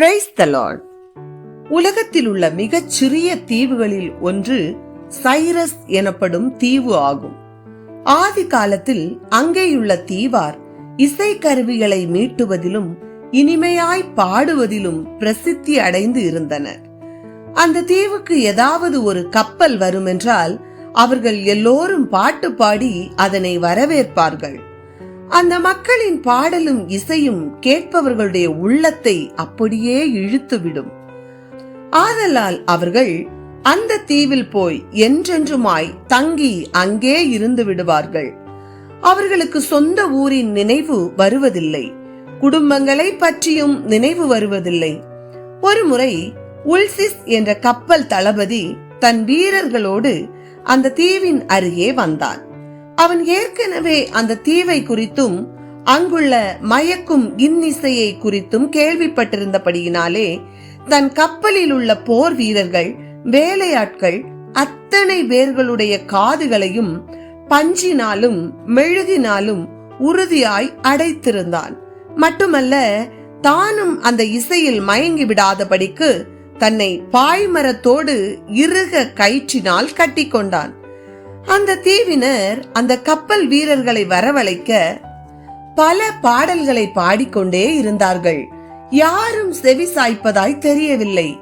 Praise the Lord உலகத்தில் உள்ள மிகச் சிறிய தீவுகளில் ஒன்று சைரஸ் எனப்படும் தீவு ஆகும். ஆதி காலத்தில் அங்கேயுள்ள தீவார் இசைக்கருவிகளை மீட்டுவதிலும் இனிமையாய் பாடுவதிலும் பிரசித்தி அடைந்து இருந்தனர். அந்த தீவுக்கு ஏதாவது ஒரு கப்பல் வருமென்றால் அவர்கள் எல்லோரும் பாட்டு பாடி அதனை வரவேற்பார்கள். அந்த மக்களின் பாடலும் இசையும் கேட்பவர்களுடைய உள்ளத்தை அப்படியே இழுத்துவிடும். ஆதலால் அவர்கள் அந்த தீவில் போய் என்றென்றுமாய் தங்கி அங்கே இருந்து விடுவார்கள். அவர்களுக்கு சொந்த ஊரின் நினைவு வருவதில்லை. குடும்பங்களை பற்றியும் நினைவு வருவதில்லை. ஒருமுறை உல்சிஸ் என்ற கப்பல் தளபதி தன் வீரர்களோடு அந்த தீவின் அருகே வந்தான். அவன் ஏற்கனவே அந்த தீவை குறித்தும் அங்குள்ள மயக்கும் இன்னிசையை குறித்தும் கேள்விப்பட்டிருந்தபடியினாலே தன் கப்பலில் உள்ள போர் வீரர்கள் வேலையாட்கள் அத்தனை பேர்களுடைய காதுகளையும் பஞ்சினாலும் மெழுகினாலும் உறுதியாய் அடைத்திருந்தான். மட்டுமல்ல தானும் அந்த இசையில் மயங்கி விடாதபடிக்கு தன்னை பாய்மரத்தோடு இறுக கயிற்றினால் கட்டிக்கொண்டான். அந்த தீவினர் அந்த கப்பல் வீரர்களை வரவழைக்க பல பாடல்களை பாடிக்கொண்டே இருந்தார்கள். யாரும் செவி சாய்ப்பதாய் தெரியவில்லை.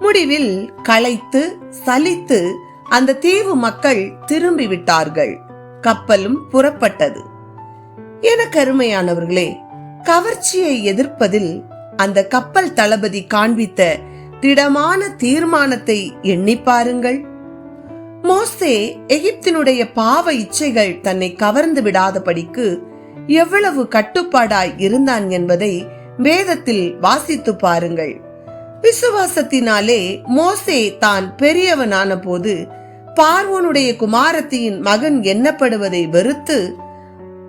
முடிவில் களைத்து சலித்து அந்த தீவு மக்கள் திரும்பி விட்டார்கள் கப்பலும் புறப்பட்டது. என கருமையானவர்களே கவர்ச்சியை எதிர்ப்பதில் அந்த கப்பல் தளபதி காண்பித்த திடமான தீர்மானத்தை எண்ணி பாருங்கள். மோசே எகிப்தினுடைய பாவ இச்சைகள் தன்னை கவர்ந்து விடாதபடிக்கு எவ்வளவு கட்டுப்பாடாய் இருந்தான் என்பதை வேதத்தில் வாசித்து பாருங்கள். விசுவாசத்தினாலே மோசே தான் பெரியவனான போது பார்வோனுடைய குமாரத்தியின் மகன் எண்ணப்படுவதை வெறுத்து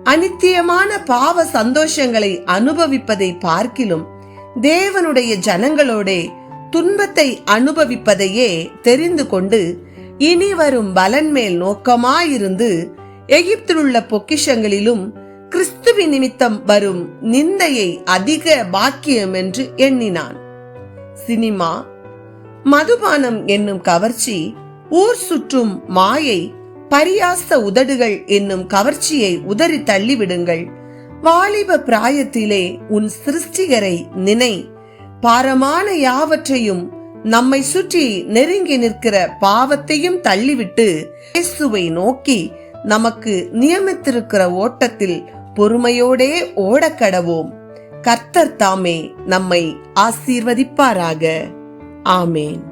அனித்தியமான பாவ சந்தோஷங்களை அனுபவிப்பதை பார்க்கிலும் தேவனுடைய ஜனங்களோட துன்பத்தை அனுபவிப்பதையே தெரிந்து கொண்டு இனி வரும் பலன் மேல் நோக்கமாயிருந்து எகிப்திலுள்ள பொக்கிஷங்களிலும் கிறிஸ்துவின் நிமித்தம் வரும் நிந்தையை அதிக பாக்கியம் என்று எண்ணினான். சினிமா மதுபானம் என்னும் கவர்ச்சி ஊர் சுற்றும் மாயை பரியாச உதடுகள் என்னும் கவர்ச்சியை உதறி தள்ளிவிடுங்கள். வாலிப பிராயத்திலே உன் சிருஷ்டிகரை நினை பாரமான யாவற்றையும் நம்மை சுற்றி நெருங்கி நிற்கிற பாவத்தையும் தள்ளிவிட்டு இயேசுவை நோக்கி நமக்கு நியமித்திருக்கிற ஓட்டத்தில் பொறுமையோடே ஓடக்கடவோம் கர்த்தர் தாமே நம்மை ஆசீர்வதிப்பாராக. ஆமேன்.